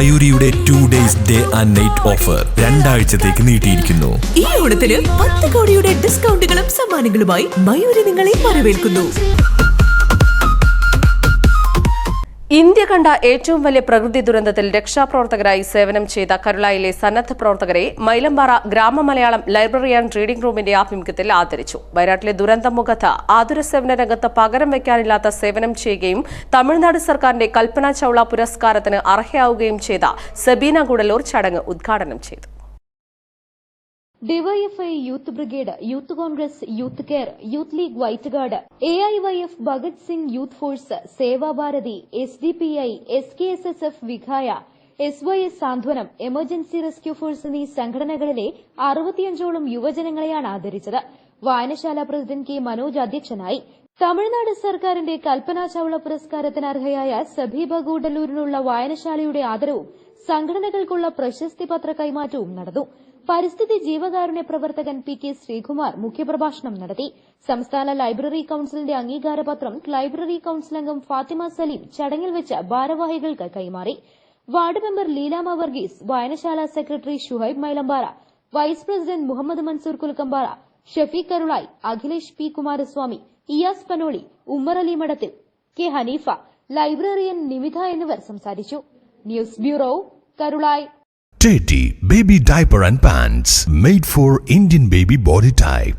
മയൂരിയുടെ two days day and night offer രണ്ടാഴ്ചത്തേക്ക് നീട്ടിയിരിക്കുന്നു. ഈ ഓണത്തിന് പത്ത് കോടിയുടെ ഡിസ്കൗണ്ടുകളും സമ്മാനങ്ങളുമായി മയൂരി നിങ്ങളെ വരവേൽക്കുന്നു. ഇന്ത്യ കണ്ട ഏറ്റവും വലിയ പ്രകൃതി ദുരന്തത്തിൽ രക്ഷാപ്രവർത്തകരായി സേവനം ചെയ്ത കരുളായിലെ സന്നദ്ധ പ്രവർത്തകരെ മൈലമ്പാറ ഗ്രാമ മലയാളം ലൈബ്രറി ആൻഡ് റീഡിംഗ് റൂമിന്റെ ആഭിമുഖ്യത്തിൽ ആദരിച്ചു. വയനാട്ടിലെ ദുരന്ത മുഖത്ത് ആതുര സേവന രംഗത്ത് പകരം വയ്ക്കാനില്ലാത്ത സേവനം ചെയ്യുകയും തമിഴ്നാട് സർക്കാരിന്റെ കൽപ്പന ചൌള പുരസ്കാരത്തിന് അർഹയാവുകയും ചെയ്ത സബീന ഗുഡലൂർ ചടങ്ങ് ഉദ്ഘാടനം ചെയ്തു. DYFI youth brigade youth congress youth care youth league white guard A I Y F Bhagat Singh youth force Sevabharati S D P I S K S S F വിഘായ S Y S Santhwanam emergency rescue force എന്നീ സംഘടനകളിലെ അറുപത്തിയഞ്ചോളം യുവജനങ്ങളെയാണ് ആദരിച്ചത്. വായനശാല president K Manoj അധ്യക്ഷനായി. തമിഴ്നാട് സർക്കാരിന്റെ കൽപ്പന ചൌള പുരസ്കാരത്തിന് അർഹയായ സബീബ ഗൂഡല്ലൂരിനുള്ള വായനശാലയുടെ ആദരവും സംഘടനകൾക്കുള്ള പ്രശസ്തി പത്ര കൈമാറ്റവും നടന്നു. പരിസ്ഥിതി ജീവകാരുണ്യ പ്രവർത്തകൻ പി കെ ശ്രീകുമാർ മുഖ്യപ്രഭാഷണം നടത്തി. സംസ്ഥാന ലൈബ്രറി കൌൺസിലിന്റെ അംഗീകാരപത്രം ലൈബ്രറി കൌൺസിൽ അംഗം ഫാത്തിമ സലീം ചടങ്ങിൽ വെച്ച് ഭാരവാഹികൾക്ക് കൈമാറി. വാർഡ് മെമ്പർ ലീലാമ വർഗീസ് വായനശാല secretary Shuhaib Mylampara vice president Muhammad Mansoor Kulkampara Shafeeq Karulai Akhilesh P Kumaraswamy Iyas Panoli Ummer Ali Madathil K Hanifa librarian Nimitha എന്നിവർ സംസാരിച്ചു. News bureau Karulai Teddy Baby Diaper and Pants made for Indian baby body type.